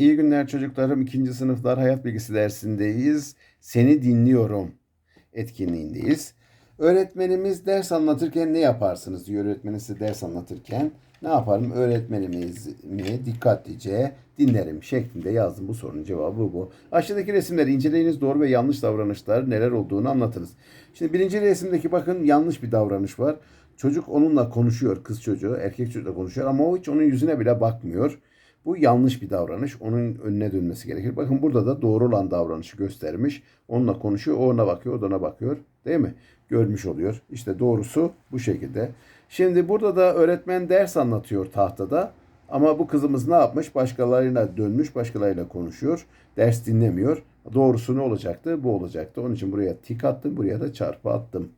İyi günler çocuklarım. İkinci sınıflar hayat bilgisi dersindeyiz. Seni dinliyorum etkinliğindeyiz. Öğretmenimiz ders anlatırken ne yaparsınız diyor öğretmenimiz size ders anlatırken. Ne yaparım? Öğretmenimizi dikkatlice dinlerim şeklinde yazdım. Bu sorunun cevabı bu. Aşağıdaki resimleri inceleyiniz. Doğru ve yanlış davranışlar neler olduğunu anlatınız. Şimdi birinci resimdeki bakın yanlış bir davranış var. Çocuk onunla konuşuyor. Kız çocuğu erkek çocukla konuşuyor ama o hiç onun yüzüne bile bakmıyor. Bu yanlış bir davranış. Onun önüne dönmesi gerekir. Bakın burada da doğru olan davranışı göstermiş. Onunla konuşuyor, ona bakıyor, o ona bakıyor. Değil mi? Görmüş oluyor. İşte doğrusu bu şekilde. Şimdi burada da öğretmen ders anlatıyor tahtada. Ama bu kızımız ne yapmış? Başkalarıyla dönmüş, başkalarıyla konuşuyor. Ders dinlemiyor. Doğrusu ne olacaktı? Bu olacaktı. Onun için buraya tik attım, buraya da çarpı attım.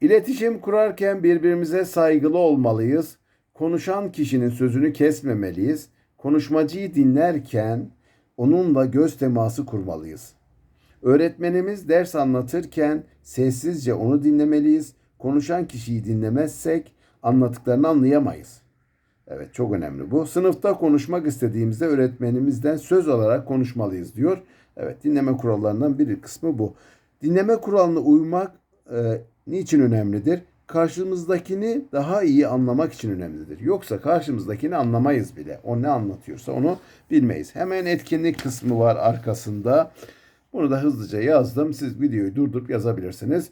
İletişim kurarken birbirimize saygılı olmalıyız. Konuşan kişinin sözünü kesmemeliyiz. Konuşmacıyı dinlerken onunla göz teması kurmalıyız. Öğretmenimiz ders anlatırken sessizce onu dinlemeliyiz. Konuşan kişiyi dinlemezsek anlattıklarını anlayamayız. Evet çok önemli bu. Sınıfta konuşmak istediğimizde öğretmenimizden söz alarak konuşmalıyız diyor. Evet dinleme kurallarından bir kısmı bu. Dinleme kuralına uymak e, niçin önemlidir? Karşımızdakini daha iyi anlamak için önemlidir. Yoksa karşımızdakini anlamayız bile. O ne anlatıyorsa onu bilmeyiz. Hemen etkinlik kısmı var arkasında. Bunu da hızlıca yazdım. Siz videoyu durdurup yazabilirsiniz.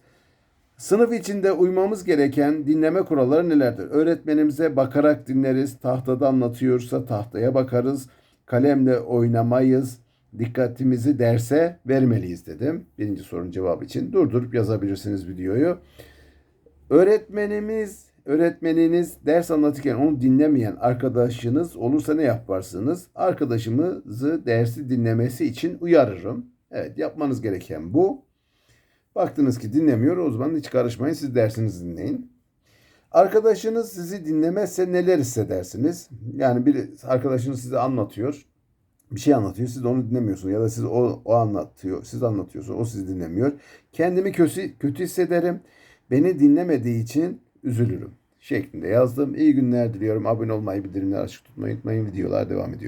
Sınıf içinde uymamız gereken dinleme kuralları nelerdir? Öğretmenimize bakarak dinleriz. Tahtada anlatıyorsa tahtaya bakarız. Kalemle oynamayız. Dikkatimizi derse vermeliyiz dedim. Birinci sorunun cevabı için. Durdurup yazabilirsiniz videoyu. Öğretmenimiz, öğretmeniniz ders anlatırken onu dinlemeyen arkadaşınız olursa ne yaparsınız? Arkadaşımızı dersi dinlemesi için uyarırım. Evet yapmanız gereken bu. Baktınız ki dinlemiyor o zaman hiç karışmayın siz dersinizi dinleyin. Arkadaşınız sizi dinlemezse neler hissedersiniz? Yani bir arkadaşınız size anlatıyor. Bir şey anlatıyor. Siz onu dinlemiyorsunuz ya da siz o, o anlatıyor. Siz anlatıyorsunuz. O sizi dinlemiyor. Kendimi kötü, kötü hissederim. Beni dinlemediği için üzülürüm şeklinde yazdım. İyi günler diliyorum. Abone olmayı, bildirimleri açık tutmayı unutmayın. Videolar devam ediyor.